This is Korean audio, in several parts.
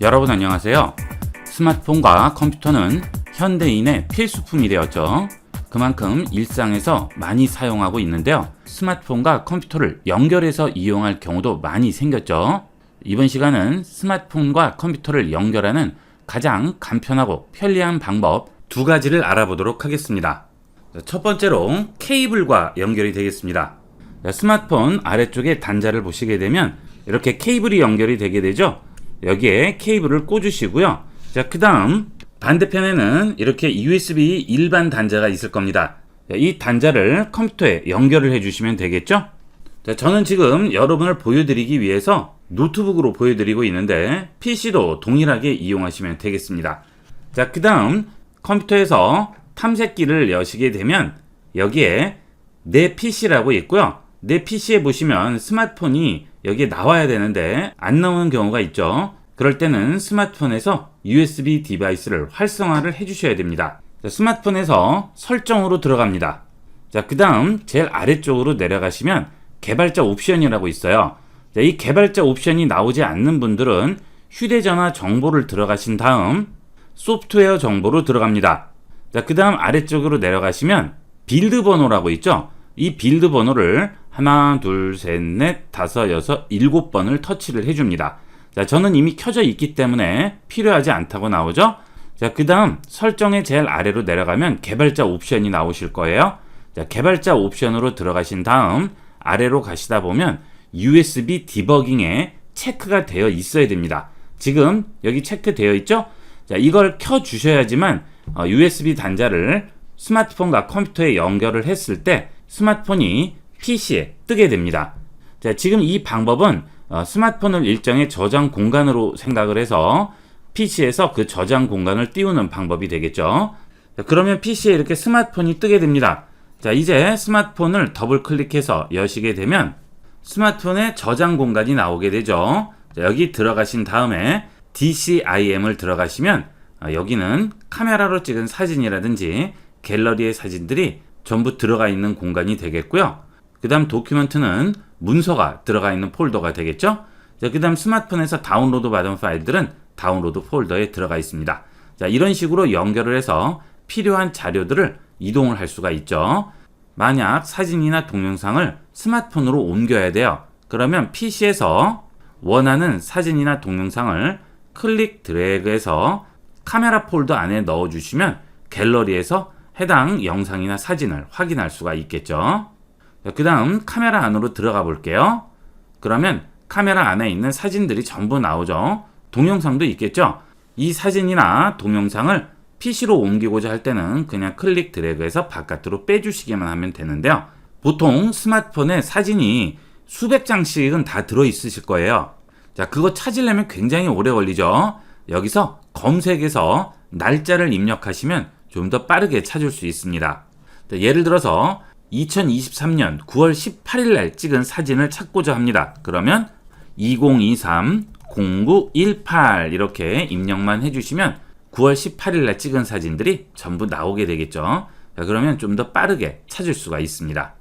여러분 안녕하세요. 스마트폰과 컴퓨터는 현대인의 필수품이 되었죠. 그만큼 일상에서 많이 사용하고 있는데요. 스마트폰과 컴퓨터를 연결해서 이용할 경우도 많이 생겼죠. 이번 시간은 스마트폰과 컴퓨터를 연결하는 가장 간편하고 편리한 방법 두 가지를 알아보도록 하겠습니다. 첫 번째로 케이블과 연결이 되겠습니다. 스마트폰 아래쪽에 단자를 보시게 되면 이렇게 케이블이 연결이 되게 되죠. 여기에 케이블을 꽂으시고요. 자, 그 다음 반대편에는 이렇게 USB 일반 단자가 있을 겁니다. 이 단자를 컴퓨터에 연결을 해주시면 되겠죠. 자, 저는 지금 여러분을 보여드리기 위해서 노트북으로 보여드리고 있는데 PC도 동일하게 이용하시면 되겠습니다. 자, 그 다음 컴퓨터에서 탐색기를 여시게 되면 여기에 내 PC라고 있고요. 내 PC에 보시면 스마트폰이 여기에 나와야 되는데 안 나오는 경우가 있죠. 그럴 때는 스마트폰에서 USB 디바이스를 활성화를 해주셔야 됩니다. 자, 스마트폰에서 설정으로 들어갑니다. 자, 그 다음 제일 아래쪽으로 내려가시면 개발자 옵션이라고 있어요. 자, 이 개발자 옵션이 나오지 않는 분들은 휴대전화 정보를 들어가신 다음 소프트웨어 정보로 들어갑니다. 자, 그 다음 아래쪽으로 내려가시면 빌드 번호라고 있죠. 이 빌드 번호를 하나, 둘, 셋, 넷, 다섯, 여섯, 일곱 번을 터치를 해줍니다. 자, 저는 이미 켜져 있기 때문에 필요하지 않다고 나오죠. 자, 그 다음 설정의 제일 아래로 내려가면 개발자 옵션이 나오실 거예요. 자, 개발자 옵션으로 들어가신 다음 아래로 가시다 보면 USB 디버깅에 체크가 되어 있어야 됩니다. 지금 여기 체크되어 있죠? 자, 이걸 켜 주셔야지만 어, USB 단자를 스마트폰과 컴퓨터에 연결을 했을 때 스마트폰이 PC에 뜨게 됩니다. 자, 지금 이 방법은 어, 스마트폰을 일정의 저장 공간으로 생각을 해서 PC에서 그 저장 공간을 띄우는 방법이 되겠죠. 자, 그러면 PC에 이렇게 스마트폰이 뜨게 됩니다. 자, 이제 스마트폰을 더블 클릭해서 여시게 되면 스마트폰의 저장 공간이 나오게 되죠. 자, 여기 들어가신 다음에 DCIM을 들어가시면 아, 여기는 카메라로 찍은 사진이라든지 갤러리의 사진들이 전부 들어가 있는 공간이 되겠고요. 그 다음 도큐멘트는 문서가 들어가 있는 폴더가 되겠죠. 자, 그 다음 스마트폰에서 다운로드 받은 파일들은 다운로드 폴더에 들어가 있습니다. 자, 이런 식으로 연결을 해서 필요한 자료들을 이동을 할 수가 있죠. 만약 사진이나 동영상을 스마트폰으로 옮겨야 돼요. 그러면 PC에서 원하는 사진이나 동영상을 클릭 드래그해서 카메라 폴더 안에 넣어주시면 갤러리에서 해당 영상이나 사진을 확인할 수가 있겠죠. 그 다음 카메라 안으로 들어가 볼게요. 그러면 카메라 안에 있는 사진들이 전부 나오죠. 동영상도 있겠죠. 이 사진이나 동영상을 PC로 옮기고자 할 때는 그냥 클릭 드래그해서 바깥으로 빼주시기만 하면 되는데요. 보통 스마트폰에 사진이 수백 장씩은 다 들어 있으실 거예요. 자, 그거 찾으려면 굉장히 오래 걸리죠. 여기서 검색해서 날짜를 입력하시면 좀 더 빠르게 찾을 수 있습니다. 자, 예를 들어서 2023년 9월 18일 날 찍은 사진을 찾고자 합니다. 그러면 2023 0918 이렇게 입력만 해주시면 9월 18일 날 찍은 사진들이 전부 나오게 되겠죠. 자, 그러면 좀 더 빠르게 찾을 수가 있습니다.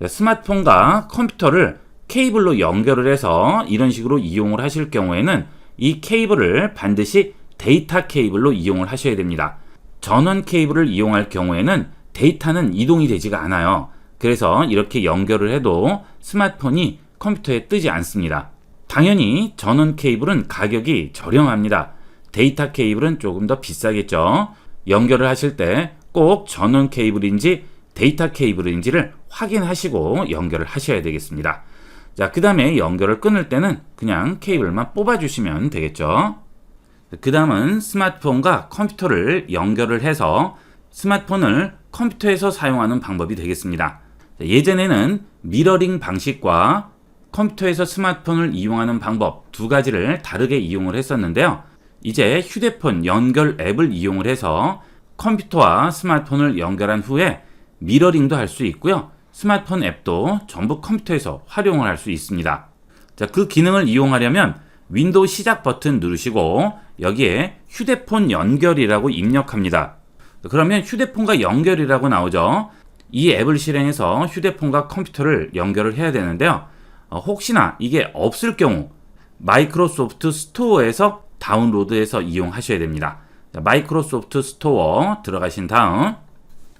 자, 스마트폰과 컴퓨터를 케이블로 연결을 해서 이런 식으로 이용을 하실 경우에는 이 케이블을 반드시 데이터 케이블로 이용을 하셔야 됩니다. 전원 케이블을 이용할 경우에는 데이터는 이동이 되지가 않아요. 그래서 이렇게 연결을 해도 스마트폰이 컴퓨터에 뜨지 않습니다. 당연히 전원 케이블은 가격이 저렴합니다. 데이터 케이블은 조금 더 비싸겠죠. 연결을 하실 때 꼭 전원 케이블인지 데이터 케이블인지를 확인하시고 연결을 하셔야 되겠습니다. 자, 그 다음에 연결을 끊을 때는 그냥 케이블만 뽑아주시면 되겠죠. 그 다음은 스마트폰과 컴퓨터를 연결을 해서 스마트폰을 컴퓨터에서 사용하는 방법이 되겠습니다. 예전에는 미러링 방식과 컴퓨터에서 스마트폰을 이용하는 방법 두 가지를 다르게 이용을 했었는데요. 이제 휴대폰 연결 앱을 이용을 해서 컴퓨터와 스마트폰을 연결한 후에 미러링도 할 수 있고요. 스마트폰 앱도 전부 컴퓨터에서 활용을 할 수 있습니다. 자, 그 기능을 이용하려면 윈도우 시작 버튼 누르시고 여기에 휴대폰 연결이라고 입력합니다. 그러면 휴대폰과 연결이라고 나오죠. 이 앱을 실행해서 휴대폰과 컴퓨터를 연결을 해야 되는데요. 어, 혹시나 이게 없을 경우 마이크로소프트 스토어에서 다운로드해서 이용하셔야 됩니다. 자, 마이크로소프트 스토어 들어가신 다음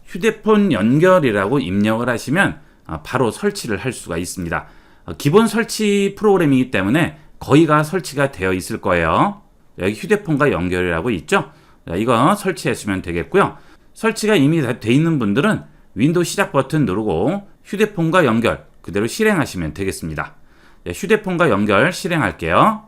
휴대폰 연결이라고 입력을 하시면 아, 바로 설치를 할 수가 있습니다. 어, 기본 설치 프로그램이기 때문에 거의가 설치가 되어 있을 거예요. 여기 휴대폰과 연결이라고 있죠? 자, 이거 설치하시면 되겠고요. 설치가 이미 다 돼 있는 분들은 윈도우 시작 버튼 누르고 휴대폰과 연결 그대로 실행하시면 되겠습니다. 자, 휴대폰과 연결 실행할게요.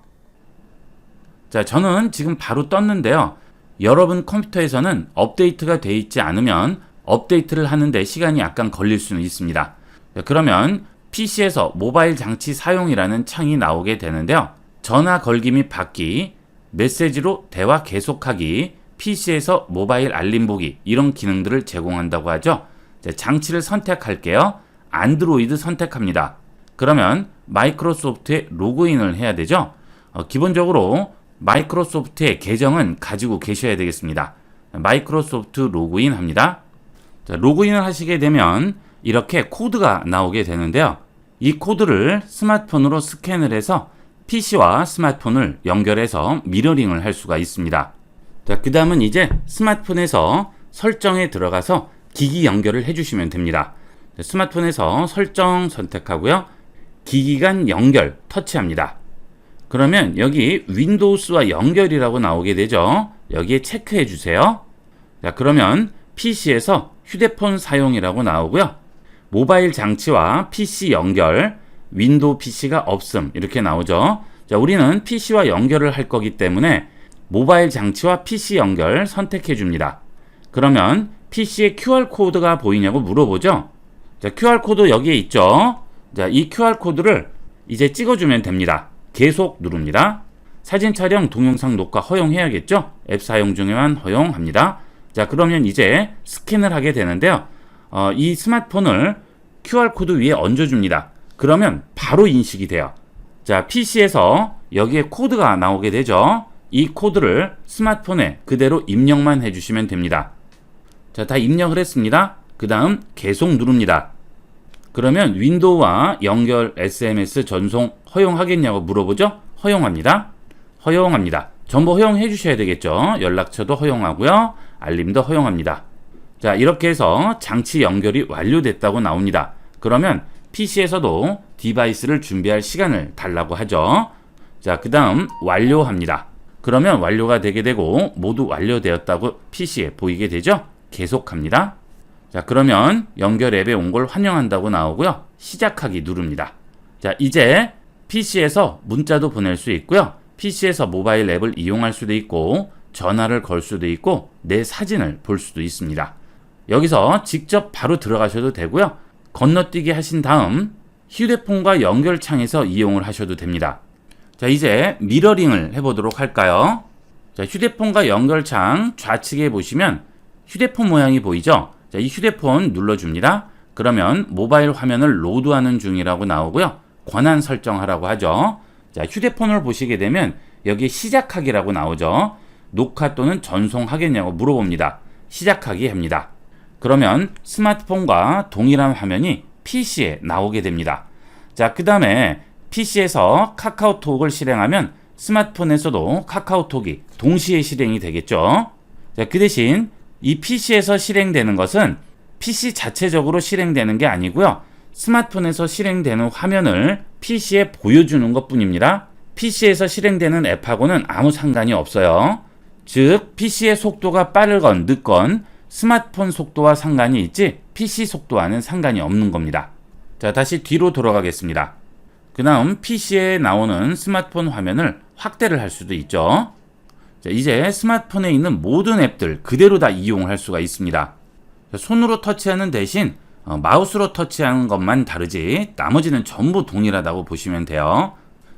자, 저는 지금 바로 떴는데요. 여러분 컴퓨터에서는 업데이트가 돼 있지 않으면 업데이트를 하는데 시간이 약간 걸릴 수는 있습니다. 자, 그러면 PC에서 모바일 장치 사용이라는 창이 나오게 되는데요. 전화 걸기 및 받기, 메시지로 대화 계속하기, PC에서 모바일 알림 보기 이런 기능들을 제공한다고 하죠. 자, 장치를 선택할게요. 안드로이드 선택합니다. 그러면 마이크로소프트에 로그인을 해야 되죠. 어, 기본적으로 마이크로소프트의 계정은 가지고 계셔야 되겠습니다. 마이크로소프트 로그인 합니다. 자, 로그인을 하시게 되면 이렇게 코드가 나오게 되는데요. 이 코드를 스마트폰으로 스캔을 해서 PC와 스마트폰을 연결해서 미러링을 할 수가 있습니다. 자, 그 다음은 이제 스마트폰에서 설정에 들어가서 기기 연결을 해주시면 됩니다. 자, 스마트폰에서 설정 선택하고요. 기기 간 연결 터치합니다. 그러면 여기 윈도우스와 연결이라고 나오게 되죠. 여기에 체크해 주세요. 자, 그러면 PC에서 휴대폰 사용이라고 나오고요. 모바일 장치와 PC 연결, 윈도우 PC가 없음 이렇게 나오죠. 자, 우리는 PC와 연결을 할 거기 때문에 모바일 장치와 PC 연결 선택해 줍니다. 그러면 PC에 QR 코드가 보이냐고 물어보죠. 자, QR 코드 여기에 있죠. 자, 이 QR 코드를 이제 찍어주면 됩니다. 계속 누릅니다. 사진 촬영, 동영상 녹화 허용해야겠죠? 앱 사용 중에만 허용합니다. 자, 그러면 이제 스캔을 하게 되는데요. 어, 이 스마트폰을 QR코드 위에 얹어줍니다. 그러면 바로 인식이 돼요. 자, PC에서 여기에 코드가 나오게 되죠. 이 코드를 스마트폰에 그대로 입력만 해주시면 됩니다. 자, 다 입력을 했습니다. 그 다음 계속 누릅니다. 그러면 윈도우와 연결 SMS 전송 허용하겠냐고 물어보죠? 허용합니다. 허용합니다. 전부 허용해 주셔야 되겠죠? 연락처도 허용하고요. 알림도 허용합니다. 자, 이렇게 해서 장치 연결이 완료됐다고 나옵니다. 그러면 PC에서도 디바이스를 준비할 시간을 달라고 하죠. 자, 그 다음 완료합니다. 그러면 완료가 되게 되고 모두 완료되었다고 PC에 보이게 되죠? 계속합니다. 자, 그러면 연결 앱에 온 걸 환영한다고 나오고요. 시작하기 누릅니다. 자, 이제 PC에서 문자도 보낼 수 있고요. PC에서 모바일 앱을 이용할 수도 있고 전화를 걸 수도 있고 내 사진을 볼 수도 있습니다. 여기서 직접 바로 들어가셔도 되고요. 건너뛰기 하신 다음 휴대폰과 연결 창에서 이용을 하셔도 됩니다. 자, 이제 미러링을 해보도록 할까요? 자, 휴대폰과 연결창 좌측에 보시면 휴대폰 모양이 보이죠? 자, 이 휴대폰 눌러줍니다. 그러면 모바일 화면을 로드하는 중이라고 나오고요. 권한 설정하라고 하죠. 자, 휴대폰을 보시게 되면 여기 시작하기라고 나오죠. 녹화 또는 전송하겠냐고 물어봅니다. 시작하기 합니다. 그러면 스마트폰과 동일한 화면이 PC에 나오게 됩니다. 자, 그 다음에 PC에서 카카오톡을 실행하면 스마트폰에서도 카카오톡이 동시에 실행이 되겠죠. 자, 그 대신 이 PC에서 실행되는 것은 PC 자체적으로 실행되는 게 아니고요. 스마트폰에서 실행되는 화면을 PC에 보여주는 것 뿐입니다. PC에서 실행되는 앱하고는 아무 상관이 없어요. 즉, PC의 속도가 빠르건 늦건 스마트폰 속도와 상관이 있지 PC 속도와는 상관이 없는 겁니다. 자, 다시 뒤로 돌아가겠습니다. 그 다음 PC에 나오는 스마트폰 화면을 확대를 할 수도 있죠. 자, 이제 스마트폰에 있는 모든 앱들 그대로 다 이용할 수가 있습니다. 자, 손으로 터치하는 대신 어, 마우스로 터치하는 것만 다르지 나머지는 전부 동일하다고 보시면 돼요.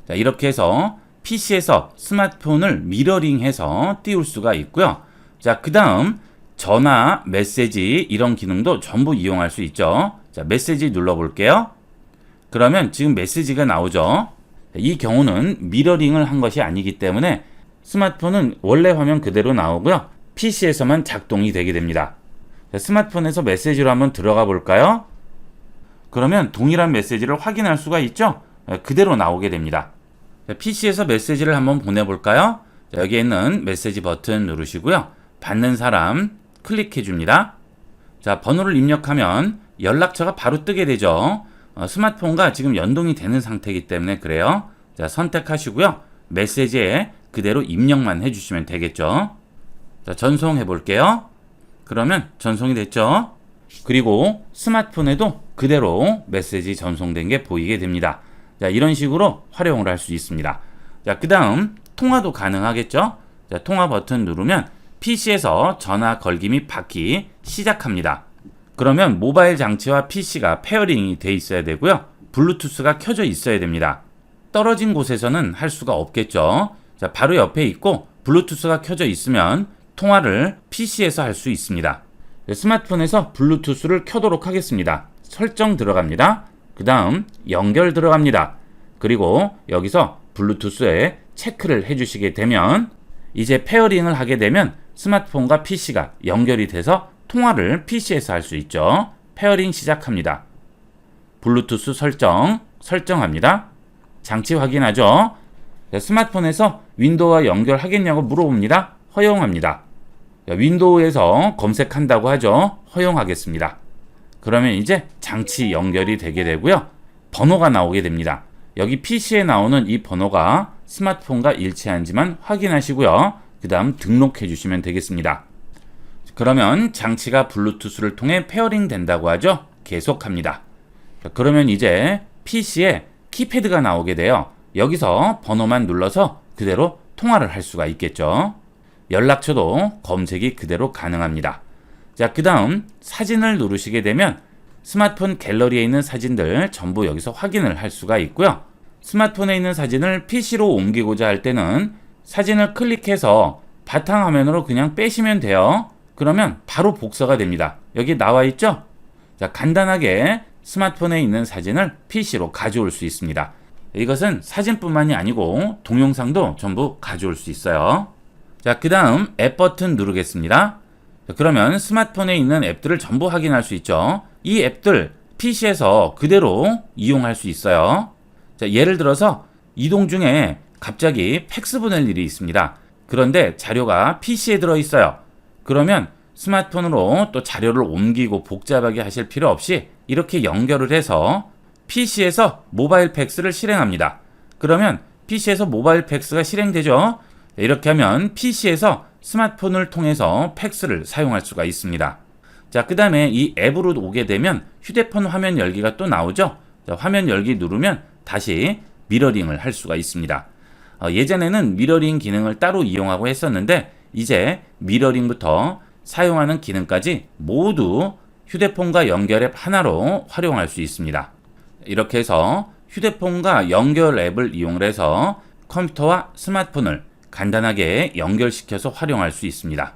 자, 이렇게 해서 PC에서 스마트폰을 미러링해서 띄울 수가 있고요. 자, 그 다음 전화, 메시지 이런 기능도 전부 이용할 수 있죠. 자, 메시지 눌러볼게요. 그러면 지금 메시지가 나오죠. 이 경우는 미러링을 한 것이 아니기 때문에 스마트폰은 원래 화면 그대로 나오고요. PC에서만 작동이 되게 됩니다. 자, 스마트폰에서 메시지로 한번 들어가 볼까요? 그러면 동일한 메시지를 확인할 수가 있죠? 네, 그대로 나오게 됩니다. 자, PC에서 메시지를 한번 보내볼까요? 자, 여기에 있는 메시지 버튼 누르시고요. 받는 사람 클릭해 줍니다. 자, 번호를 입력하면 연락처가 바로 뜨게 되죠. 어, 스마트폰과 지금 연동이 되는 상태이기 때문에 그래요. 자, 선택하시고요. 메시지에 그대로 입력만 해주시면 되겠죠. 자, 전송해 볼게요. 그러면 전송이 됐죠. 그리고 스마트폰에도 그대로 메시지 전송된 게 보이게 됩니다. 자, 이런 식으로 활용을 할 수 있습니다. 자, 그 다음 통화도 가능하겠죠? 자, 통화 버튼 누르면 PC에서 전화 걸기 및 받기 시작합니다. 그러면 모바일 장치와 PC가 페어링이 돼 있어야 되고요. 블루투스가 켜져 있어야 됩니다. 떨어진 곳에서는 할 수가 없겠죠. 자, 바로 옆에 있고 블루투스가 켜져 있으면 통화를 PC에서 할 수 있습니다. 네, 스마트폰에서 블루투스를 켜도록 하겠습니다. 설정 들어갑니다. 그 다음 연결 들어갑니다. 그리고 여기서 블루투스에 체크를 해주시게 되면 이제 페어링을 하게 되면 스마트폰과 PC가 연결이 돼서 통화를 PC에서 할 수 있죠. 페어링 시작합니다. 블루투스 설정 설정합니다. 장치 확인하죠. 자, 스마트폰에서 윈도우와 연결하겠냐고 물어봅니다. 허용합니다. 자, 윈도우에서 검색한다고 하죠. 허용하겠습니다. 그러면 이제 장치 연결이 되게 되고요. 번호가 나오게 됩니다. 여기 PC에 나오는 이 번호가 스마트폰과 일치한지만 확인하시고요. 그 다음 등록해 주시면 되겠습니다. 그러면 장치가 블루투스를 통해 페어링 된다고 하죠. 계속합니다. 자, 그러면 이제 PC에 키패드가 나오게 돼요. 여기서 번호만 눌러서 그대로 통화를 할 수가 있겠죠. 연락처도 검색이 그대로 가능합니다. 자, 그 다음 사진을 누르시게 되면 스마트폰 갤러리에 있는 사진들 전부 여기서 확인을 할 수가 있고요. 스마트폰에 있는 사진을 PC로 옮기고자 할 때는 사진을 클릭해서 바탕화면으로 그냥 빼시면 돼요. 그러면 바로 복사가 됩니다. 여기 나와 있죠? 자, 간단하게 스마트폰에 있는 사진을 PC로 가져올 수 있습니다. 이것은 사진뿐만이 아니고 동영상도 전부 가져올 수 있어요. 자, 그 다음 앱 버튼 누르겠습니다. 자, 그러면 스마트폰에 있는 앱들을 전부 확인할 수 있죠. 이 앱들 PC에서 그대로 이용할 수 있어요. 자, 예를 들어서 이동 중에 갑자기 팩스 보낼 일이 있습니다. 그런데 자료가 PC에 들어 있어요. 그러면 스마트폰으로 또 자료를 옮기고 복잡하게 하실 필요 없이 이렇게 연결을 해서 PC에서 모바일 팩스를 실행합니다. 그러면 PC에서 모바일 팩스가 실행되죠. 이렇게 하면 PC에서 스마트폰을 통해서 팩스를 사용할 수가 있습니다. 자, 그 다음에 이 앱으로 오게 되면 휴대폰 화면 열기가 또 나오죠. 자, 화면 열기 누르면 다시 미러링을 할 수가 있습니다. 어, 예전에는 미러링 기능을 따로 이용하고 했었는데 이제 미러링부터 사용하는 기능까지 모두 휴대폰과 연결 앱 하나로 활용할 수 있습니다. 이렇게 해서 휴대폰과 연결 앱을 이용해서 컴퓨터와 스마트폰을 간단하게 연결시켜서 활용할 수 있습니다.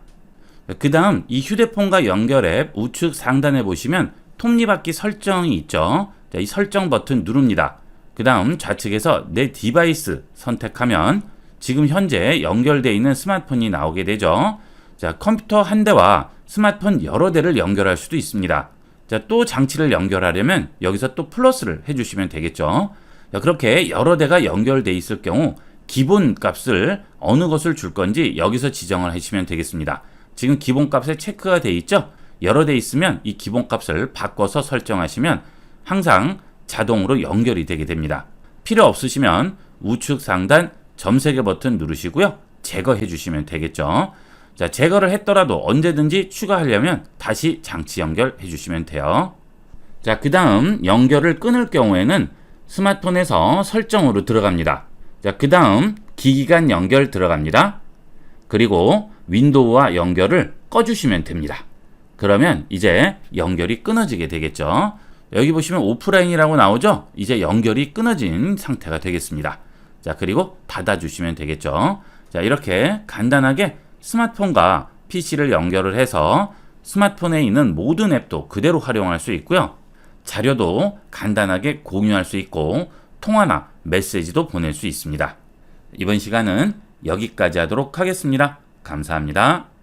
그 다음 이 휴대폰과 연결 앱 우측 상단에 보시면 톱니바퀴 설정이 있죠. 자, 이 설정 버튼 누릅니다. 그 다음 좌측에서 내 디바이스 선택하면 지금 현재 연결되어 있는 스마트폰이 나오게 되죠. 자, 컴퓨터 한 대와 스마트폰 여러 대를 연결할 수도 있습니다. 자, 또 장치를 연결하려면 여기서 또 플러스를 해주시면 되겠죠. 자, 그렇게 여러 대가 연결돼 있을 경우 기본 값을 어느 것을 줄 건지 여기서 지정을 하시면 되겠습니다. 지금 기본 값에 체크가 돼 있죠? 여러 대 있으면 이 기본 값을 바꿔서 설정하시면 항상 자동으로 연결이 되게 됩니다. 필요 없으시면 우측 상단 점세개 버튼 누르시고요. 제거해 주시면 되겠죠. 자, 제거를 했더라도 언제든지 추가하려면 다시 장치 연결해 주시면 돼요. 자, 그 다음 연결을 끊을 경우에는 스마트폰에서 설정으로 들어갑니다. 자, 그 다음 기기 간 연결 들어갑니다. 그리고 윈도우와 연결을 꺼주시면 됩니다. 그러면 이제 연결이 끊어지게 되겠죠. 여기 보시면 오프라인이라고 나오죠? 이제 연결이 끊어진 상태가 되겠습니다. 자, 그리고 닫아주시면 되겠죠. 자, 이렇게 간단하게 스마트폰과 PC를 연결을 해서 스마트폰에 있는 모든 앱도 그대로 활용할 수 있고요. 자료도 간단하게 공유할 수 있고 통화나 메시지도 보낼 수 있습니다. 이번 시간은 여기까지 하도록 하겠습니다. 감사합니다.